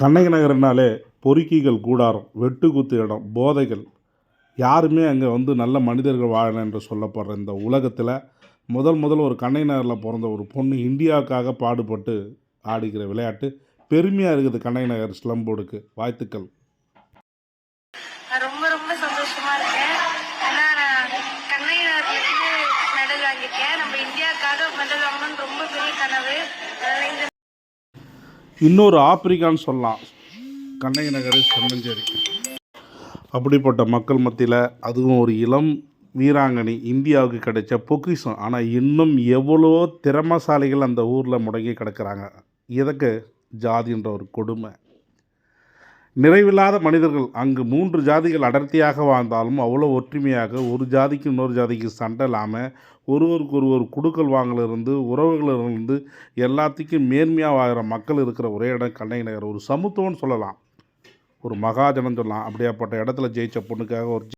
கண்ணகி நகர்னாலே பொறுக்கிகள் கூடாரம் வெட்டுக்குத்து இடம் போதைகள். யாருமே அங்கே வந்து நல்ல மனிதர்கள் வாழலை என்று சொல்லப்படுற இந்த உலகத்தில் முதல் முதல் ஒரு கண்ணை நகரில் பிறந்த ஒரு பொண்ணு இந்தியாவுக்காக பாடுபட்டு ஆடுகிற விளையாட்டு பெருமையாக இருக்குது கண்ணை நகர் ஸ்லம் போர்டுக்கு. வாழ்த்துக்கள். ரொம்ப ரொம்ப சந்தோஷமா இருக்கேன். ஏன்னா நான் கண்ணகி மெடல் வாங்கியிருக்கேன். நம்ம இந்தியாவுக்காக மெடல் வாங்கணும்னு ரொம்ப பெரிய கனவு இன்னொரு ஆப்பிரிக்கான்னு சொல்லலாம். கண்ணகி நகர் செம்மஞ்சேரி. அப்படிப்பட்ட மக்கள் மத்தியில் அதுவும் ஒரு இளம் வீராங்கனை இந்தியாவுக்கு கிடைச்ச பொக்கிஷம். ஆனால் இன்னும் எவ்வளோ திறமசாலிகள் அந்த ஊரில் முடங்கி கிடக்கிறாங்க. எதற்கு? ஜாதின்ற ஒரு கொடுமை. நிறைவில்லாத மனிதர்கள் அங்கு மூன்று ஜாதிகள் அடர்த்தியாக வாழ்ந்தாலும் அவ்வளோ ஒற்றுமையாக ஒரு ஜாதிக்கு இன்னொரு ஜாதிக்கு சண்டை இல்லாமல் ஒருவருக்கு ஒருவர் குடுக்கல் வாங்கலிருந்து உறவுகளிலிருந்து எல்லாத்துக்கும் மேன்மையாக வாழ்கிற மக்கள் இருக்கிற ஒரே இடம் கண்ணகி நகர். ஒரு சமத்துவம்னு சொல்லலாம். ஒரு மகாஜனம் சொல்லலாம். அப்படியாப்பட்ட இடத்துல ஜெயிச்ச பொண்ணுக்காக ஒரு